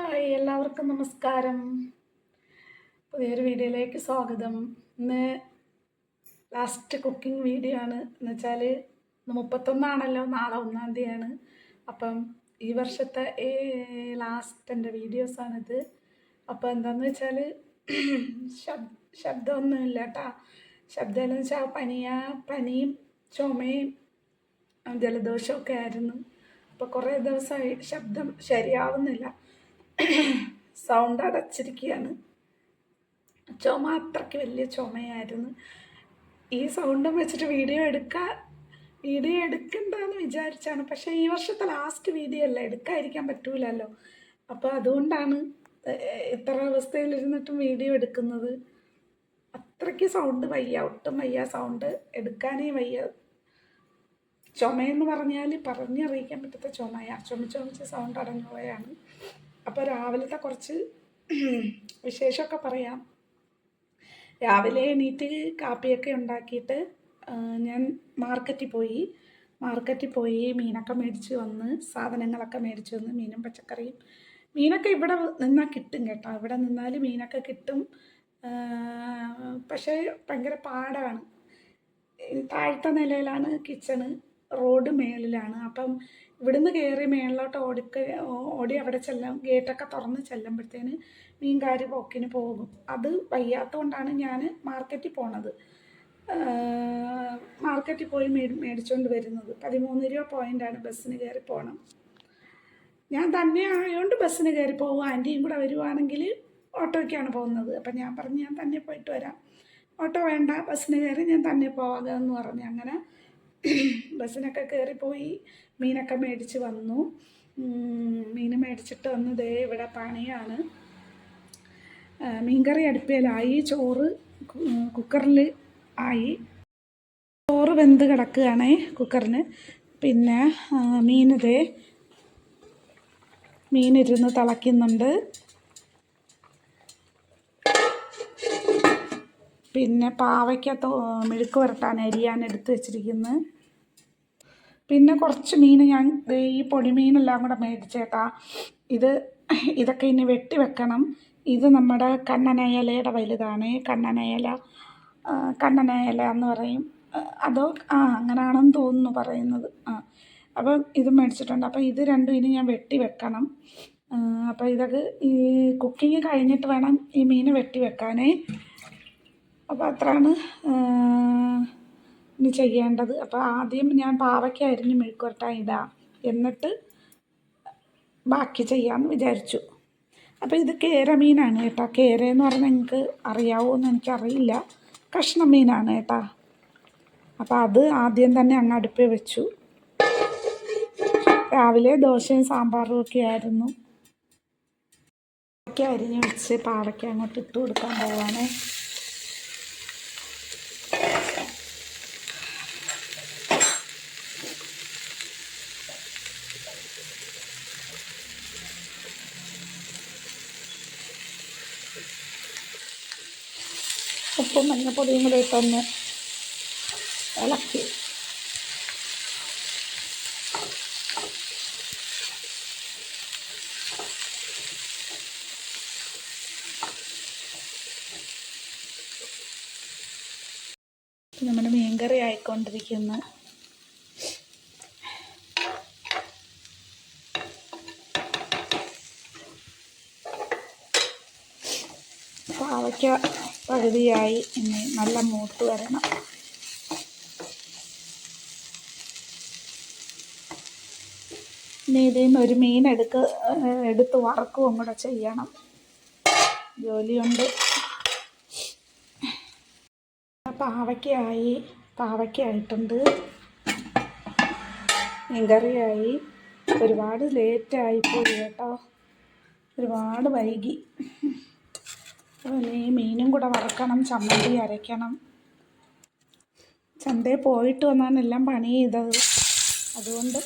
Hi എല്ലാവർക്കും നമസ്കാരം. പുതിയൊരു വീഡിയോയിലേക്ക് സ്വാഗതം. ഇന്ന് ലാസ്റ്റ് കുക്കിംഗ് വീഡിയോ ആണ്. എന്ന് വെച്ചാൽ ഇന്ന് മുപ്പത്തൊന്നാണല്ലോ നാളെ ഒന്നാം തീയതിയാണ്. അപ്പം ഈ വർഷത്തെ ലാസ്റ്റ് എന്റെ വീഡിയോസാണിത് അപ്പോൾ എന്താണെന്ന് വെച്ചാൽ ശബ് ശബ്ദമൊന്നുമില്ല കേട്ടോ ശബ്ദമെന്ന് വെച്ചാൽ പനിയാ പനിയും ചുമയും ജലദോഷമൊക്കെ ആയിരുന്നു. അപ്പോൾ കുറേ ദിവസമായി ശബ്ദം ശരിയാവുന്നില്ല. സൗണ്ട് അടച്ചിരിക്കുകയാണ്. ചുമ അത്രയ്ക്ക് വലിയ ചുമയായിരുന്നു. ഈ സൗണ്ടും വെച്ചിട്ട് വീഡിയോ എടുക്കാൻ വീഡിയോ എടുക്കണ്ടെന്ന് വിചാരിച്ചാണ്. പക്ഷേ ഈ വർഷത്തെ ലാസ്റ്റ് വീഡിയോ അല്ല എടുക്കാതിരിക്കാൻ പറ്റൂലല്ലോ. അപ്പോൾ അതുകൊണ്ടാണ് ഇത്ര അവസ്ഥയിലിരുന്നിട്ടും വീഡിയോ എടുക്കുന്നത്. അത്രയ്ക്ക് സൗണ്ട് വയ്യ ഒട്ടും വയ്യ സൗണ്ട് എടുക്കാനേ വയ്യ. ചുമയെന്ന് പറഞ്ഞാൽ പറഞ്ഞറിയിക്കാൻ പറ്റാത്ത ചുമയാണ് ചുമ ചുമച്ച് സൗണ്ട് അടഞ്ഞു പോയാണ് അപ്പോൾ രാവിലത്തെ കുറച്ച് വിശേഷമൊക്കെ പറയാം. രാവിലെ എണീറ്റ് കാപ്പിയൊക്കെ ഉണ്ടാക്കിയിട്ട് ഞാൻ മാർക്കറ്റിൽ പോയി. മാർക്കറ്റിൽ പോയി മീനൊക്കെ മേടിച്ച് വന്ന് സാധനങ്ങളൊക്കെ മേടിച്ച് വന്ന് മീനും പച്ചക്കറിയും. മീനൊക്കെ ഇവിടെ നിന്നാൽ കിട്ടും കേട്ടോ. ഇവിടെ നിന്നാൽ മീനൊക്കെ കിട്ടും. പക്ഷേ ഭയങ്കര പാടാണ്. താഴത്തെ നിലയിലാണ് കിച്ചണ്. റോഡ് മേളിലാണ്. അപ്പം ഇവിടുന്ന് കയറി മേളിലോട്ട് ഓടിക്ക ഓടി അവിടെ ചെല്ലാം ഗേറ്റൊക്കെ തുറന്ന് ചെല്ലുമ്പോഴത്തേന് മീൻകാർ പോക്കിന് പോകും. അത് വയ്യാത്തതുകൊണ്ടാണ് ഞാൻ മാർക്കറ്റിൽ പോണത്. മാർക്കറ്റിൽ പോയി മേടി മേടിച്ചുകൊണ്ട് വരുന്നത്. പതിമൂന്ന് രൂപ പോയിന്റാണ് ബസ്സിന് കയറി പോകണം ഞാൻ തന്നെ ആയതുകൊണ്ട് ബസ്സിന് കയറി പോകും ആന്റിയും കൂടെ വരുവാണെങ്കിൽ ഓട്ടോയ്ക്കാണ് പോകുന്നത്. അപ്പം ഞാൻ പറഞ്ഞു ഞാൻ തന്നെ പോയിട്ട് വരാം. ഓട്ടോ വേണ്ട ബസ്സിന് കയറി ഞാൻ തന്നെ പോകാമെന്ന് പറഞ്ഞു അങ്ങനെ ബസ്സിനൊക്കെ കയറിപ്പോയി മീനൊക്കെ മേടിച്ച് വന്നു. മീൻ മേടിച്ചിട്ട് വന്ന്. ദേ ഇവിടെ പണിയാണ്. മീൻകറി അടുപ്പിലായി. ചോറ് കുക്കറിൽ ആയി. ചോറ് വെന്ത് കിടക്കുകയാണേ കുക്കറിന് പിന്നെ മീനിതേ മീനിരുന്ന് തിളയ്ക്കുന്നുണ്ട്. പിന്നെ പാവയ്ക്ക മെഴുക്ക് പുരട്ടാൻ അരിയാൻ എടുത്ത് വെച്ചിരിക്കുന്നു. പിന്നെ കുറച്ച് മീൻ ഞാൻ ഈ പൊടിമീനെല്ലാം കൂടെ മേടിച്ചേട്ടാ. ഇത് ഇതൊക്കെ ഇനി വെട്ടി വെക്കണം. ഇത് നമ്മുടെ കണ്ണനയലയുടെ വലുതാണ്. കണ്ണനയല കണ്ണനയല എന്ന് പറയും. അതോ ആ അങ്ങനെയാണെന്ന് തോന്നുന്നു പറയുന്നത്. ആ അപ്പം ഇത് മേടിച്ചിട്ടുണ്ട്. അപ്പം ഇത് രണ്ടും ഇനി ഞാൻ വെട്ടി വെക്കണം. അപ്പോൾ ഇതൊക്കെ ഈ കുക്കിങ് കഴിഞ്ഞിട്ട് വേണം ഈ മീൻ വെട്ടി വെക്കാനേ. അപ്പോൾ അത്രയാണ്. ഇനി ചെയ്യേണ്ടത്. അപ്പോൾ ആദ്യം ഞാൻ പാവയ്ക്ക അരിഞ്ഞ് മെഴുക്കുവരട്ടാൻ ഇടാം. എന്നിട്ട് ബാക്കി ചെയ്യാമെന്ന് വിചാരിച്ചു. അപ്പോൾ ഇത് കേര മീനാണ് കേട്ടോ. കേര എന്ന് പറഞ്ഞാൽ നിങ്ങൾക്ക് അറിയാവോ എന്ന് എനിക്കറിയില്ല. കഷ്ണം മീനാണ് കേട്ടോ. അപ്പോൾ അത് ആദ്യം തന്നെ അങ്ങ് അടുപ്പിൽ വെച്ചു. രാവിലെ ദോശയും സാമ്പാറും ഒക്കെ ആയിരുന്നു. അരിഞ്ഞ് വെച്ച് പാവയ്ക്ക അങ്ങോട്ട് ഇട്ട് കൊടുക്കാൻ പോവാണേ. മഞ്ഞപ്പൊടിയും കൂടെ ഇട്ടൊന്ന് ഇളക്കി. നമ്മുടെ മീൻകറി ആയിക്കൊണ്ടിരിക്കുന്നു. പാവയ്ക്ക പകുതിയായി ഇനി നല്ല മൂത്ത് വരണം. ഇനി ഇതിൽ നിന്ന് ഒരു മീൻ എടുക്ക് എടുത്ത് വറക്കുകയും കൂടെ ചെയ്യണം. ജോലിയുണ്ട്. പാവയ്ക്കായി പാവയ്ക്കായിട്ടുണ്ട്. മീൻകറിയായി. ഒരുപാട് ലേറ്റായിപ്പോയി കേട്ടോ. ഒരുപാട് വൈകി. ഈ മീനും കൂടെ വറക്കണം ചമ്മന്തി അരയ്ക്കണം. ചന്തയിൽ പോയിട്ട് വന്നാണ് എല്ലാം പണി ചെയ്തത്. അതുകൊണ്ട്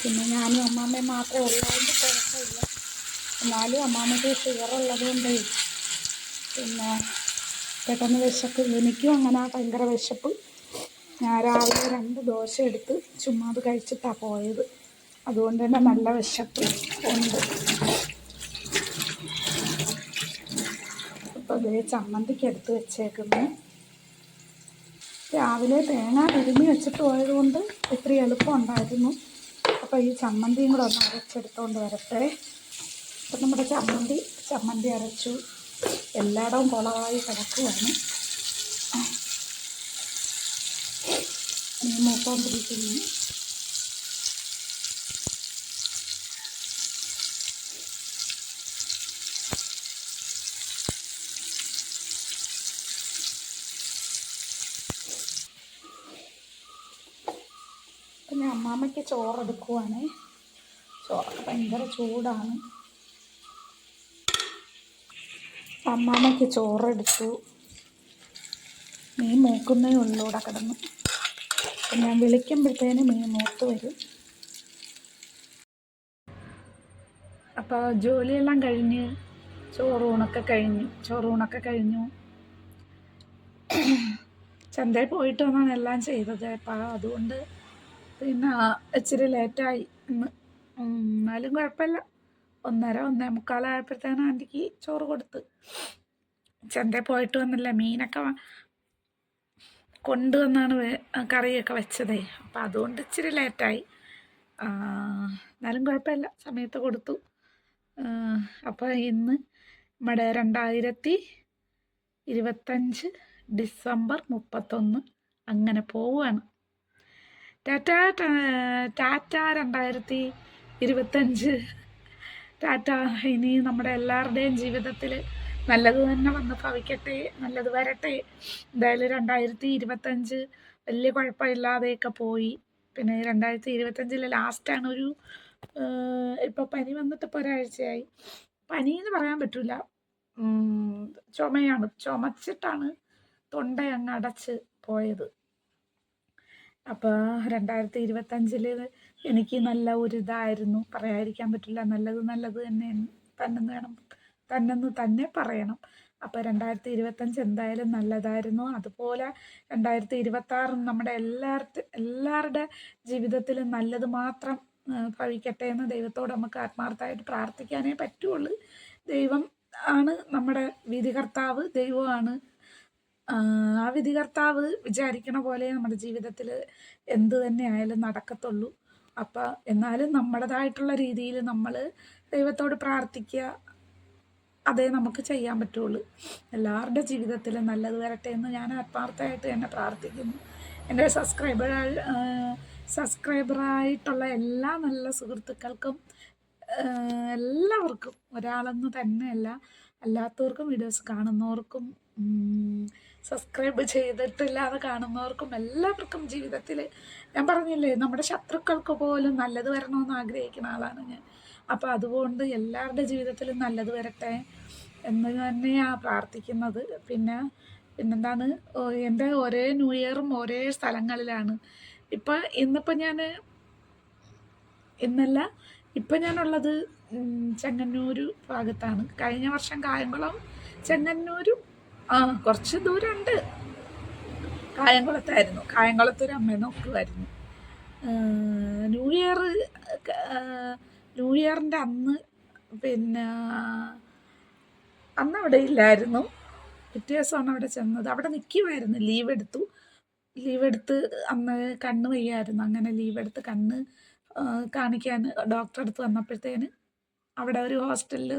പിന്നെ ഞാനും അമ്മാമ്മയും മാത്രമേ ഉള്ളതുകൊണ്ട് കുഴപ്പമില്ല. എന്നാലും അമ്മാമ്മയ്ക്ക് ഷുഗർ ഉള്ളതുകൊണ്ട് പിന്നെ പെട്ടെന്ന് വിശപ്പ് എനിക്കും അങ്ങനെ ഭയങ്കര വിശപ്പ്. ഞാൻ രാവിലെ രണ്ട് ദോശ എടുത്ത് ചുമ്മാ അത് കഴിച്ചിട്ടാണ് പോയത്. അതുകൊണ്ട് തന്നെ നല്ല വിശപ്പ് ഉണ്ട്. അപ്പോൾ ഇതേ ചമ്മന്തിക്ക് എടുത്ത് വെച്ചേക്കുന്നു. രാവിലെ തേങ്ങ അരിഞ്ഞ് വെച്ചിട്ട് പോയതുകൊണ്ട് എളുപ്പം ഉണ്ടായിരുന്നു അപ്പോൾ ഈ ചമ്മന്തിയും കൂടെ ഒന്ന് അരച്ചെടുത്തുകൊണ്ട് വരട്ടെ. അപ്പം നമ്മുടെ ചമ്മന്തി ചമ്മന്തി അരച്ചു. എല്ലായിടവും കുളമായി കിടക്കുവാണ്. മീൻ മൂത്തോണ്ടിരിക്കുന്നു ഞാൻ അമ്മാമ്മയ്ക്ക് ചോറെടുക്കുവാണ് ചോറൊക്കെ ഭയങ്കര ചൂടാണ്. അമ്മാമ്മയ്ക്ക് ചോറെടുത്തു. മീൻ മൂക്കുന്നേ ഉള്ളൂടെ കിടന്നു. അപ്പം ഞാൻ വിളിക്കുമ്പോഴത്തേന് മീൻ മൂത്ത് വരും. അപ്പോൾ ജോലിയെല്ലാം കഴിഞ്ഞ് ചോറൂണൊക്കെ കഴിഞ്ഞു ചോറൂണൊക്കെ കഴിഞ്ഞു. ചന്തയിൽ പോയിട്ട് വന്നാണ് എല്ലാം ചെയ്തത്. അപ്പം അതുകൊണ്ട് പിന്നെ ഇച്ചിരി ലേറ്റായി ഇന്ന് എന്നാലും കുഴപ്പമില്ല. ഒന്നര ഒന്നേ മുക്കാലായപ്പോഴത്തേനും ആന്റിക്ക് ചോറ് കൊടുത്ത്. ചന്തയിൽ പോയിട്ട് വന്നില്ല മീനൊക്കെ കൊണ്ടുവന്നാണ് കറിയൊക്കെ വെച്ചതേ. അപ്പം അതുകൊണ്ട് ഇച്ചിരി ലേറ്റായി എന്നാലും കുഴപ്പമില്ല. സമയത്ത് കൊടുത്തു. അപ്പോൾ ഇന്ന് നമ്മുടെ രണ്ടായിരത്തി ഇരുപത്തഞ്ച് ഡിസംബർ മുപ്പത്തൊന്ന് അങ്ങനെ പോവുകയാണ്. ടാറ്റ ടാറ്റ രണ്ടായിരത്തി ഇരുപത്തഞ്ച്. ടാറ്റ ഇനി നമ്മുടെ എല്ലാവരുടെയും ജീവിതത്തിൽ നല്ലത് തന്നെ വന്ന് ഭവിക്കട്ടെ നല്ലത് വരട്ടെ. എന്തായാലും രണ്ടായിരത്തി ഇരുപത്തഞ്ച് വലിയ കുഴപ്പമില്ലാതെയൊക്കെ പോയി. പിന്നെ രണ്ടായിരത്തി ഇരുപത്തഞ്ചിലെ ലാസ്റ്റാണ് ഒരു ഇപ്പോൾ പനി വന്നിട്ട് ഇപ്പോൾ ഒരാഴ്ചയായി. പനി എന്ന് പറയാൻ പറ്റില്ല ചുമയാണ്. ചുമച്ചിട്ടാണ് തൊണ്ട അങ്ങ് അടച്ച് പോയത്. അപ്പോൾ രണ്ടായിരത്തി ഇരുപത്തഞ്ചിൽ എനിക്ക് നല്ല ഒരു ഇതായിരുന്നു പറയാതിരിക്കാൻ പറ്റില്ല. നല്ലത് നല്ലത് തന്നെ തന്നെന്ന് വേണം തന്നെന്ന് തന്നെ പറയണം. അപ്പോൾ രണ്ടായിരത്തി ഇരുപത്തഞ്ച് എന്തായാലും നല്ലതായിരുന്നു. അതുപോലെ രണ്ടായിരത്തി ഇരുപത്താറും നമ്മുടെ എല്ലാവർക്കും എല്ലാവരുടെ ജീവിതത്തിലും നല്ലത് മാത്രം ഭവിക്കട്ടെ എന്ന് ദൈവത്തോട് നമുക്ക് ആത്മാർത്ഥമായിട്ട് പ്രാർത്ഥിക്കാനേ പറ്റുള്ളൂ. ദൈവം ആണ് നമ്മുടെ വിധികർത്താവ്. ദൈവമാണ് ആ വിധികർത്താവ് വിചാരിക്കണ പോലെ നമ്മുടെ ജീവിതത്തിൽ എന്ത് തന്നെ ആയാലും നടക്കത്തുള്ളൂ. അപ്പം എന്നാലും നമ്മുടേതായിട്ടുള്ള രീതിയിൽ നമ്മൾ ദൈവത്തോട് പ്രാർത്ഥിക്കുക അതേ നമുക്ക് ചെയ്യാൻ പറ്റുള്ളൂ. എല്ലാവരുടെ ജീവിതത്തിലും നല്ലത് വരട്ടെ എന്ന് ഞാൻ ആത്മാർത്ഥമായിട്ട് തന്നെ പ്രാർത്ഥിക്കുന്നു. എന്റെ സബ്സ്ക്രൈബർ സബ്സ്ക്രൈബറായിട്ടുള്ള എല്ലാ നല്ല സുഹൃത്തുക്കൾക്കും എല്ലാവർക്കും ഒരാളെന്ന് തന്നെയല്ല അല്ലാത്തവർക്കും വീഡിയോസ് കാണുന്നവർക്കും സബ്സ്ക്രൈബ് ചെയ്തിട്ടില്ലാതെ കാണുന്നവർക്കും എല്ലാവർക്കും ജീവിതത്തിൽ ഞാൻ പറഞ്ഞില്ലേ നമ്മുടെ ശത്രുക്കൾക്ക് പോലും നല്ലത് വരണമെന്ന് ആഗ്രഹിക്കുന്ന ആളാണ് ഞാൻ. അപ്പോൾ അതുകൊണ്ട് എല്ലാവരുടെ ജീവിതത്തിലും നല്ലത് വരട്ടെ എന്ന് തന്നെയാണ് പ്രാർത്ഥിക്കുന്നത്. പിന്നെ പിന്നെന്താണ് എന്റെ ഒരേ ന്യൂ ഇയറും ഒരേ സ്ഥലങ്ങളിലാണ്. ഇപ്പം ഇന്നിപ്പം ഞാൻ ഇന്നല്ല ഇപ്പം ഞാനുള്ളത് ചെങ്ങന്നൂർ ഭാഗത്താണ്. കഴിഞ്ഞ വർഷം കായംകുളം ചെങ്ങന്നൂരും ആ കുറച്ച് ദൂരമുണ്ട്. കായംകുളത്തായിരുന്നു. കായംകുളത്തൊരു അമ്മയെ നോക്കുമായിരുന്നു ന്യൂ ഇയർ ന്യൂ ഇയറിന്റെ അന്ന് പിന്നെ അന്ന് അവിടെ ഇല്ലായിരുന്നു. പിറ്റേ ദിവസമാണ് അവിടെ ചെന്നത്. അവിടെ നിൽക്കുമായിരുന്നു ലീവ് എടുത്തു. ലീവ് എടുത്ത് അന്ന് കണ്ണ് വയ്യായിരുന്നു. അങ്ങനെ ലീവ് എടുത്ത് കണ്ണ് കാണിക്കാൻ ഡോക്ടറെ അടുത്ത് വന്നപ്പോഴത്തേന് അവിടെ ഒരു ഹോസ്റ്റലിൽ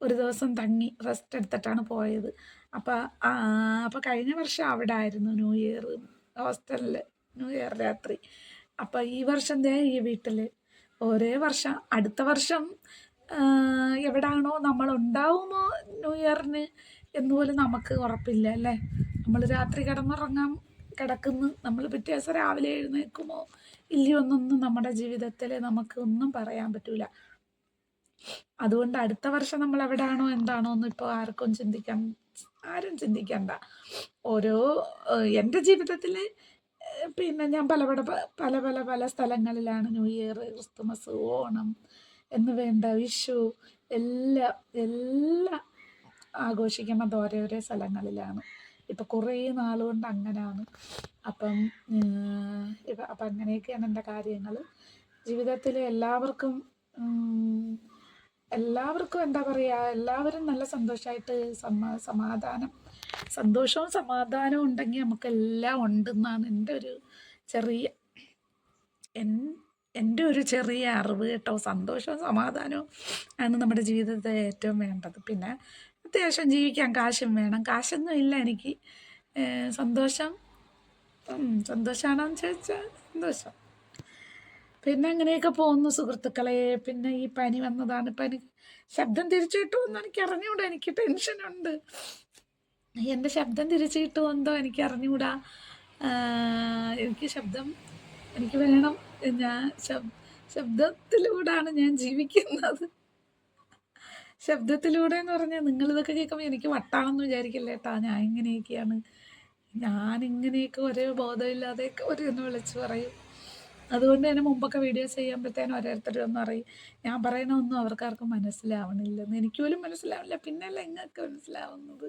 ഒരു ദിവസം തങ്ങി റെസ്റ്റ് എടുത്തിട്ടാണ് പോയത്. അപ്പോൾ അപ്പോൾ കഴിഞ്ഞ വർഷം അവിടെ ആയിരുന്നു ന്യൂ ഇയർ ഹോസ്റ്റലിൽ ന്യൂ ഇയർ രാത്രി. അപ്പോൾ ഈ വർഷം ദേ ഈ വീട്ടിൽ ഒരേ വർഷം അടുത്ത വർഷം എവിടാണോ നമ്മൾ ഉണ്ടാവുമോ ന്യൂ ഇയറിന് എന്നുപോലും നമുക്ക് ഉറപ്പില്ല അല്ലേ? നമ്മൾ രാത്രി കിടന്നുറങ്ങാൻ കിടക്കുന്നു. നമ്മൾ പിറ്റേ ദിവസം രാവിലെ എഴുന്നേൽക്കുമോ? ഇല്ലയോ എന്നൊന്നും നമ്മുടെ ജീവിതത്തിൽ നമുക്ക് ഒന്നും പറയാൻ പറ്റൂല. അതുകൊണ്ട് അടുത്ത വർഷം നമ്മൾ എവിടാണോ എന്താണോ എന്ന് ഇപ്പോൾ ആർക്കും ചിന്തിക്കാൻ ആരും ചിന്തിക്കണ്ട. ഓരോ എന്റെ ജീവിതത്തിൽ പിന്നെ ഞാൻ പല പല പല പല പല സ്ഥലങ്ങളിലാണ് ന്യൂ ഇയർ ക്രിസ്തുമസ് ഓണം എന്ന് വേണ്ട വിഷു എല്ലാം എല്ലാം ആഘോഷിക്കുന്നത് ഓരോരോ സ്ഥലങ്ങളിലാണ്. ഇപ്പം കുറേ നാളുകൊണ്ട് അങ്ങനെയാണ് അപ്പം അപ്പം അങ്ങനെയൊക്കെയാണ് എന്റെ കാര്യങ്ങൾ. ജീവിതത്തിൽ എല്ലാവർക്കും എല്ലാവർക്കും എന്താ പറയുക എല്ലാവരും നല്ല സന്തോഷമായിട്ട് സമാ സമാധാനം സന്തോഷവും സമാധാനവും ഉണ്ടെങ്കിൽ നമുക്ക് എല്ലാം ഉണ്ടെന്നാണ് എന്റെ ഒരു ചെറിയ എൻ എന്റെ ഒരു ചെറിയ അറിവ് കേട്ടോ. സന്തോഷവും സമാധാനവും ആണ് നമ്മുടെ ജീവിതത്തെ ഏറ്റവും വേണ്ടത്. പിന്നെ അത്യാവശ്യം ജീവിക്കാൻ കാശും വേണം. കാശൊന്നും ഇല്ല എനിക്ക്. സന്തോഷം. സന്തോഷമാണോ എന്ന് ചോദിച്ചാൽ സന്തോഷം. പിന്നെ അങ്ങനെയൊക്കെ പോകുന്നു സുഹൃത്തുക്കളെ. പിന്നെ ഈ പനി വന്നതാണ്. പനി ശബ്ദം തിരിച്ചു കിട്ടുമെന്ന് എനിക്ക് അറിഞ്ഞുകൂടാ എനിക്ക് ടെൻഷനുണ്ട്. എന്റെ ശബ്ദം തിരിച്ചു കിട്ടുമോ എന്തോ എനിക്ക് അറിഞ്ഞുകൂടാ എനിക്ക് ശബ്ദം എനിക്ക് വേണം. ഞാൻ ശബ് ശബ്ദത്തിലൂടെയാണ് ഞാൻ ജീവിക്കുന്നത്. ശബ്ദത്തിലൂടെ എന്ന് പറഞ്ഞാൽ നിങ്ങളിതൊക്കെ കേൾക്കുമ്പോൾ എനിക്ക് വട്ടാണെന്ന് വിചാരിക്കില്ല കേട്ടാ ഞാൻ ഇങ്ങനെയൊക്കെയാണ്. ഞാൻ ഇങ്ങനെയൊക്കെ ഒരേ ബോധമില്ലാതെയൊക്കെ ഒരു എന്ന് വിളിച്ച് പറയും. അതുകൊണ്ട് തന്നെ മുമ്പൊക്കെ വീഡിയോസ് ചെയ്യുമ്പോഴത്തേനും ഓരോരുത്തരൊന്നും അറിയും ഞാൻ പറയണ ഒന്നും അവർക്കാർക്കും മനസ്സിലാവണില്ലെന്ന്. എനിക്ക് പോലും മനസ്സിലാവില്ല പിന്നല്ല നിങ്ങൾക്ക് മനസ്സിലാവുന്നത്?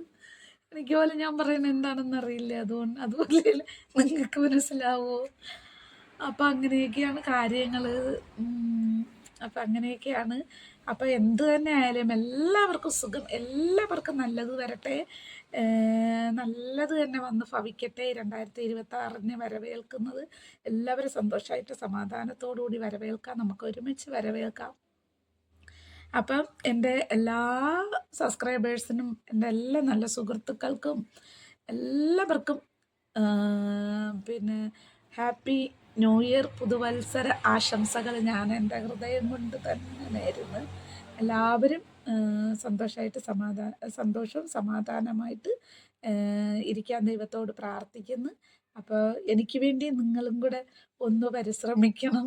എനിക്ക് പോലും ഞാൻ പറയുന്നത് എന്താണെന്ന് അറിയില്ല. അതുകൊണ്ട് അതുപോലെ നിങ്ങൾക്ക് മനസ്സിലാവോ? അപ്പം അങ്ങനെയൊക്കെയാണ് കാര്യങ്ങൾ അപ്പം അങ്ങനെയൊക്കെയാണ് അപ്പം എന്ത് തന്നെ ആയാലും എല്ലാവർക്കും സുഖം. എല്ലാവർക്കും നല്ലത് വരട്ടെ. നല്ലത് തന്നെ വന്ന് ഭവിക്കട്ടെ. രണ്ടായിരത്തി ഇരുപത്തി ആറിനെ വരവേൽക്കുന്നത് എല്ലാവരും സന്തോഷമായിട്ട് സമാധാനത്തോടുകൂടി വരവേൽക്കാം. നമുക്ക് ഒരുമിച്ച് വരവേൽക്കാം. അപ്പം എന്റെ എല്ലാ സബ്സ്ക്രൈബേഴ്സിനും എന്റെ എല്ലാ നല്ല സുഹൃത്തുക്കൾക്കും എല്ലാവർക്കും പിന്നെ ഹാപ്പി ന്യൂ ഇയർ പുതുവത്സര ആശംസകൾ ഞാൻ എന്റെ ഹൃദയം കൊണ്ട് തന്നെ നേരുന്നു. എല്ലാവരും സന്തോഷമായിട്ട് സമാധാന സന്തോഷവും സമാധാനമായിട്ട് ഇരിക്കാൻ ദൈവത്തോട് പ്രാർത്ഥിക്കുന്നു. അപ്പോൾ എനിക്ക് വേണ്ടി നിങ്ങളും കൂടെ ഒന്ന് പരിശ്രമിക്കണം.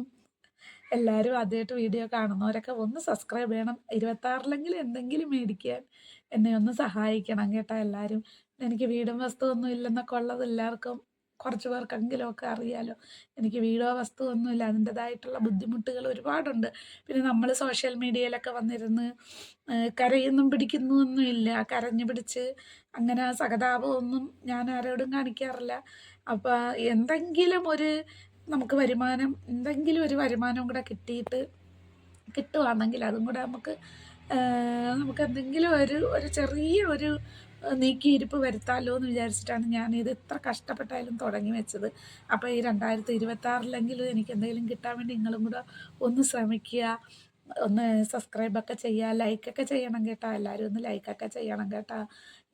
എല്ലാവരും ആദ്യമായിട്ട് വീഡിയോ കാണുന്നവരൊക്കെ ഒന്ന് സബ്സ്ക്രൈബ് ചെയ്യണം. ഇരുപത്താറിലെങ്കിലും എന്തെങ്കിലും മേടിക്കാൻ എന്നെ ഒന്ന് സഹായിക്കണം കേട്ടോ എല്ലാവരും. എനിക്ക് വീടും വസ്തുവൊന്നും ഇല്ലെന്നൊക്കെ ഉള്ളത് എല്ലാവർക്കും കുറച്ച് പേർക്കെങ്കിലും ഒക്കെ അറിയാലോ. എനിക്ക് വീടോ വസ്തുവൊന്നുമില്ല. അതിന്റെതായിട്ടുള്ള ബുദ്ധിമുട്ടുകൾ ഒരുപാടുണ്ട്. പിന്നെ നമ്മൾ സോഷ്യൽ മീഡിയയിലൊക്കെ വന്നിരുന്ന് കരയൊന്നും പിടിക്കുന്നൊന്നുമില്ല കരഞ്ഞു പിടിച്ച് അങ്ങനെ സഹതാപമൊന്നും ഞാൻ ആരോടും കാണിക്കാറില്ല. അപ്പോൾ എന്തെങ്കിലും ഒരു നമുക്ക് വരുമാനം എന്തെങ്കിലും ഒരു വരുമാനം കൂടെ കിട്ടിയിട്ട് കിട്ടുവാണെങ്കിൽ അതും കൂടെ നമുക്ക് നമുക്ക് എന്തെങ്കിലും ഒരു ഒരു ചെറിയ ഒരു നീക്കിയിരിപ്പ് വരുത്താമല്ലോ എന്ന് വിചാരിച്ചിട്ടാണ് ഞാൻ ഇത് എത്ര കഷ്ടപ്പെട്ടായാലും തുടങ്ങി വെച്ചത്. അപ്പോൾ ഈ രണ്ടായിരത്തി ഇരുപത്തി ആറിലെങ്കിലും എനിക്ക് എന്തെങ്കിലും കിട്ടാൻ വേണ്ടി നിങ്ങളും കൂടെ ഒന്ന് ശ്രമിക്കുക. ഒന്ന് സബ്സ്ക്രൈബൊക്കെ ചെയ്യുക. ലൈക്കൊക്കെ ചെയ്യണം കേട്ടോ. എല്ലാവരും ഒന്ന് ലൈക്കൊക്കെ ചെയ്യണം കേട്ടോ.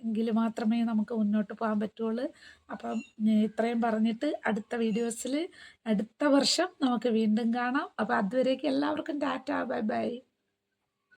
എങ്കിൽ മാത്രമേ നമുക്ക് മുന്നോട്ട് പോകാൻ പറ്റുള്ളൂ. അപ്പം ഇത്രയും പറഞ്ഞിട്ട് അടുത്ത വീഡിയോസിൽ അടുത്ത വർഷം നമുക്ക് വീണ്ടും കാണാം. അപ്പോൾ അതുവരേക്ക് എല്ലാവർക്കും ടാറ്റ. Bye bye.